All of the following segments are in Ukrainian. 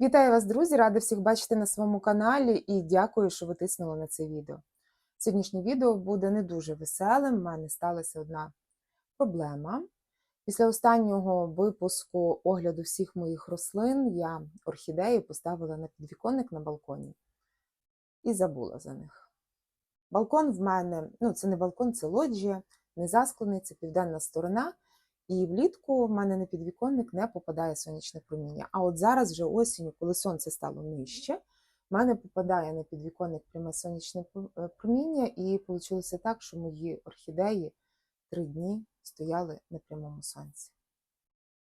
Вітаю вас, друзі! Рада всіх бачити на своєму каналі і дякую, що ви тиснули на це відео. Сьогоднішнє відео буде не дуже веселим. У мене сталася одна проблема. Після останнього випуску огляду всіх моїх рослин я орхідеї поставила на підвіконник на балконі і забула за них. Балкон в мене, ну це не балкон, це лоджія, не засклений, це південна сторона. І влітку в мене на підвіконник не попадає сонячне проміння. А от зараз, вже осінню, коли сонце стало нижче, в мене попадає на підвіконник пряме сонячне е, проміння, і вийшло так, що мої орхідеї три дні стояли на прямому сонці.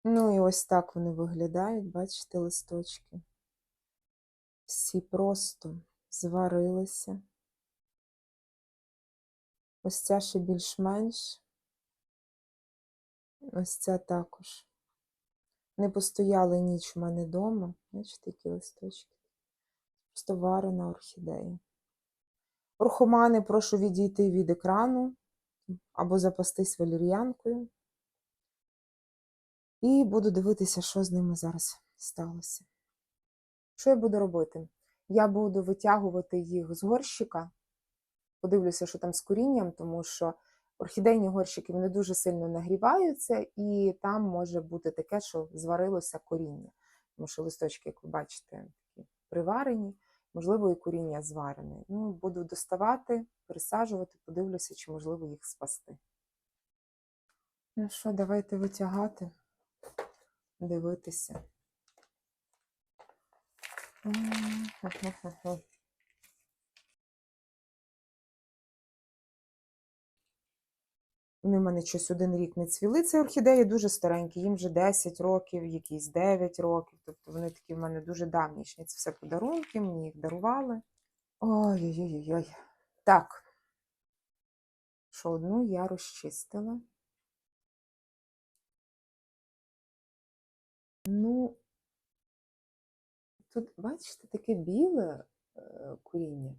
Ну і ось так вони виглядають, бачите, листочки. Всі просто зварилися. Ось ця ще більш-менш. Ось ця також. Не постояли ніч в мене вдома. Бачите, які листочки. Просто варена орхідея. Орхомани прошу відійти від екрану або запастись валір'янкою. І буду дивитися, що з ними зараз сталося. Що я буду робити? Я буду витягувати їх з горщика. Подивлюся, що там з корінням, тому що орхідейні горщики вони дуже сильно нагріваються, і там може бути таке, що зварилося коріння. Тому що листочки, як ви бачите, такі приварені, можливо, і коріння зварене. Ну, Буду доставати, пересаджувати, подивлюся, чи можливо їх спасти. Ну що, давайте витягати, дивитися. Вони в мене щось один рік не цвіли. Це орхідеї дуже старенькі, їм вже 10 років, якісь 9 років. Тобто вони такі в мене дуже давнішні. Це все подарунки, мені їх дарували. Ой-ой-ой. Так. Що одну я розчистила. Ну, тут, бачите, таке біле е, коріння.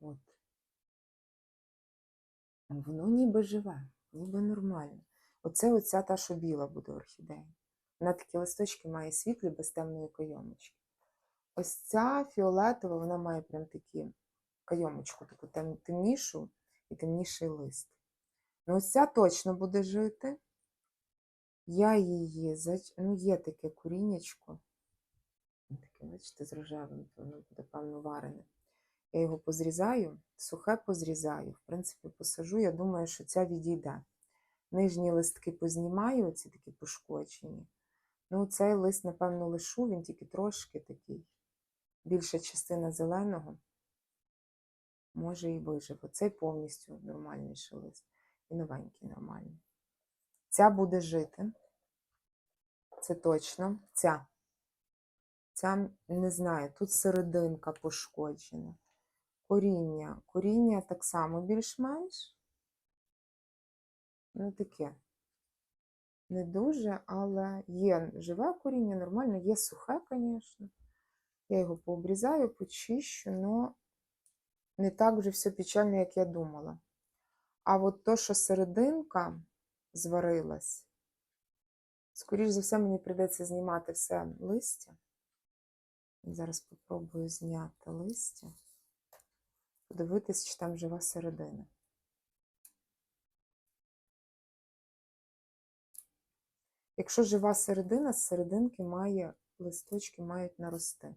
От. Воно ніби живе, ніби нормально. Оце оця та, що біла буде орхідея. Вона такі листочки має світлі без темної кайомочки. Ось ця фіолетова, вона має прям такі кайомочку, таку тем, темнішу і темніший лист. Ну, ось ця точно буде жити. Я її, ну, є таке коріннячко. Таке, бачите, з рожевим, воно буде, певно, варене. Я його позрізаю, сухе позрізаю, в принципі, посажу. Я думаю, що ця відійде. Нижні листки познімаю, ці такі пошкоджені. Ну, цей лист, напевно, лишу, він тільки трошки такий. Більша частина зеленого може і виживе. Цей повністю нормальніший лист. І новенький нормальний. Ця буде жити. Це точно. Ця. Ця не знаю, тут серединка пошкоджена. Коріння. Коріння так само більш-менш. Ну, таке. Не дуже, але є живе коріння, нормально, є сухе, звісно. Я його пообрізаю, почищу, але не так вже все печально, як я думала. А от то, що серединка зварилась, скоріш за все, мені прийдеться знімати все листя. Зараз спробую зняти листя подивитись, чи там жива середина. Якщо жива середина, з серединки має, листочки мають нарости.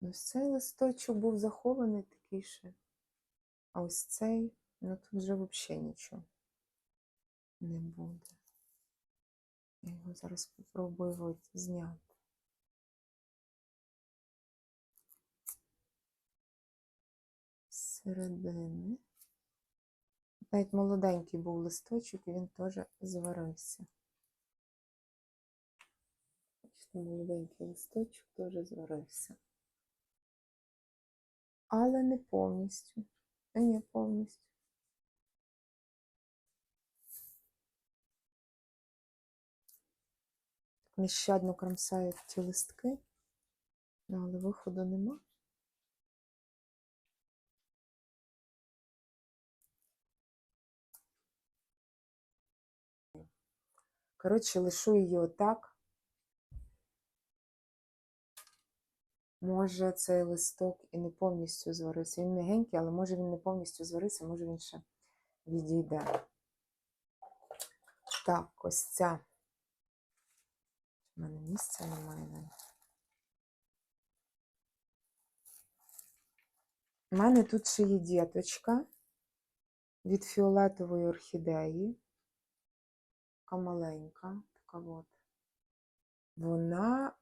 Ось цей листочок був захований такий ще. А ось цей, ну тут вже взагалі нічого не буде. Я його зараз спробую зняти. Середини. Навіть молоденький був листочок, і він теж зварився. Молоденький листочок теж зварився. Але не повністю. Ні, повністю. Нещадно кромсають ті листки, але виходу нема. Коротше, лишу її отак. Може, цей листок і не повністю зварився. Він м'ягенький, але може він не повністю зварився, може він ще відійде. Так, ось ця. У мене місця немає. У мене тут ще є діточка від фіолетової орхідеї. Така маленька, така от. Вона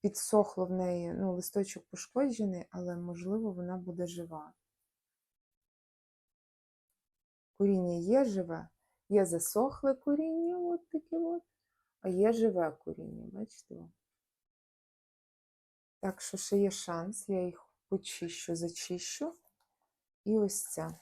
підсохло в неї, ну, листочок пошкоджений, але, можливо, вона буде жива. Коріння є живе, є засохле коріння, от таке от, а є живе коріння, бачите? Так що ще є шанс, я їх почищу, зачищу. І ось ця.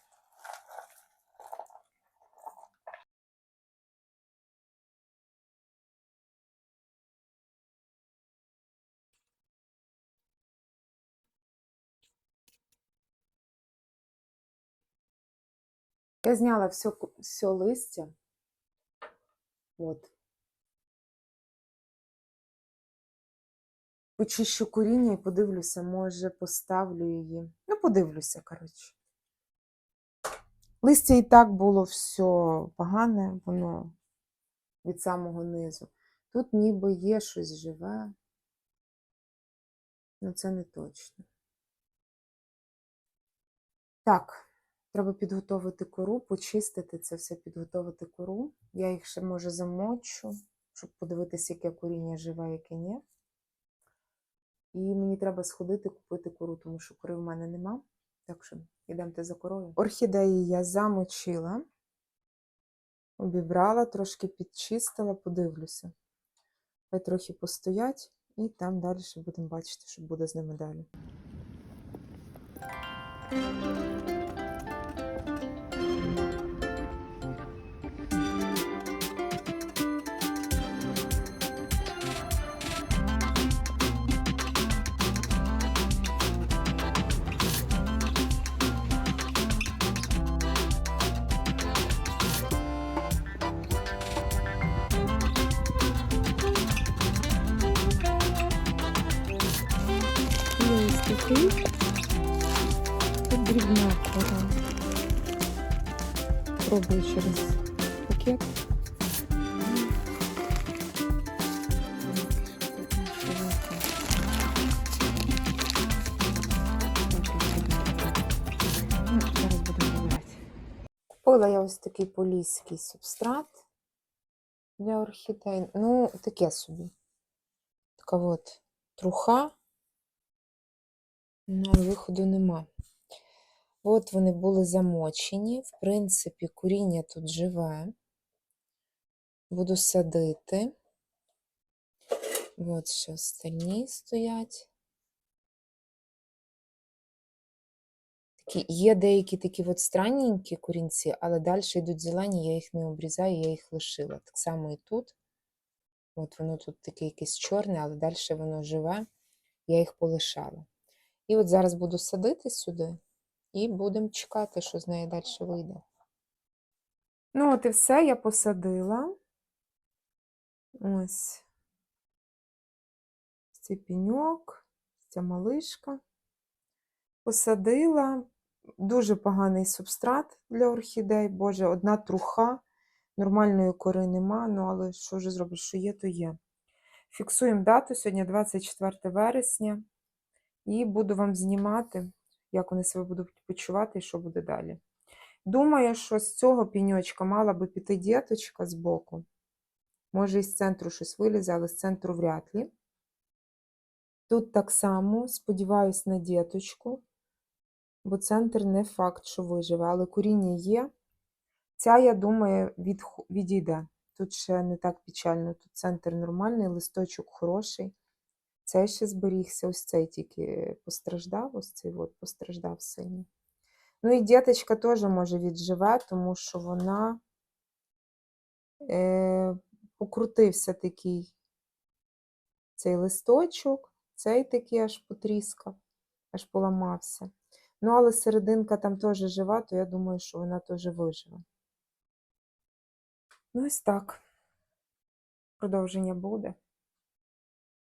Я зняла все, все листя. От. Почищу коріння і подивлюся, може поставлю її. Ну, подивлюся, коротше. Листя і так було все погане, воно від самого низу. Тут ніби є щось живе. Ну, це не точно. Так, треба підготовити кору, почистити це все, підготовити кору. Я їх ще, може, замочу, щоб подивитися, яке коріння живе, яке ні. І мені треба сходити купити кору, тому що кори в мене нема. Так що йдемте за корою. Орхідеї я замочила, обібрала, трошки підчистила, подивлюся. Хай трохи постоять, і там далі будемо бачити, що буде з ними далі. Такий. Тут дрібна кора. Пробую через пакет. Купила я ось такий поліський субстрат для орхідей. Ну, таке собі. Така от труха. Але виходу нема. От вони були замочені. В принципі, коріння тут живе. Буду садити. От ще остальні стоять. Такі, є деякі такі от странненькі корінці, але далі йдуть зелені, я їх не обрізаю, я їх лишила. Так само і тут. От воно тут таке якесь чорне, але далі воно живе, я їх полишала. І от зараз буду садити сюди і будемо чекати, що з неї далі вийде. Ну, от і все, я посадила. Ось цей пеньок, ця малишка. Посадила. Дуже поганий субстрат для орхідей. Боже, одна труха, нормальної кори нема, ну але що вже зробиш, що є, то є. Фіксуємо дату, сьогодні 24 вересня. І буду вам знімати, як вони себе будуть почувати і що буде далі. Думаю, що з цього піньочка мала би піти діточка з боку. Може, із центру щось вилізе, але з центру вряд ли. Тут так само сподіваюсь на діточку, бо центр не факт, що виживе, але коріння є. Ця, я думаю, від, відійде. Тут ще не так печально, тут центр нормальний, листочок хороший. Цей ще зберігся, ось цей тільки постраждав, ось цей от постраждав сильно. Ну і діточка теж може відживе, тому що вона е, покрутився такий цей листочок, цей такий аж потріскав, аж поламався. Ну, але серединка там теж жива, то я думаю, що вона теж виживе. Ну, ось так. Продовження буде.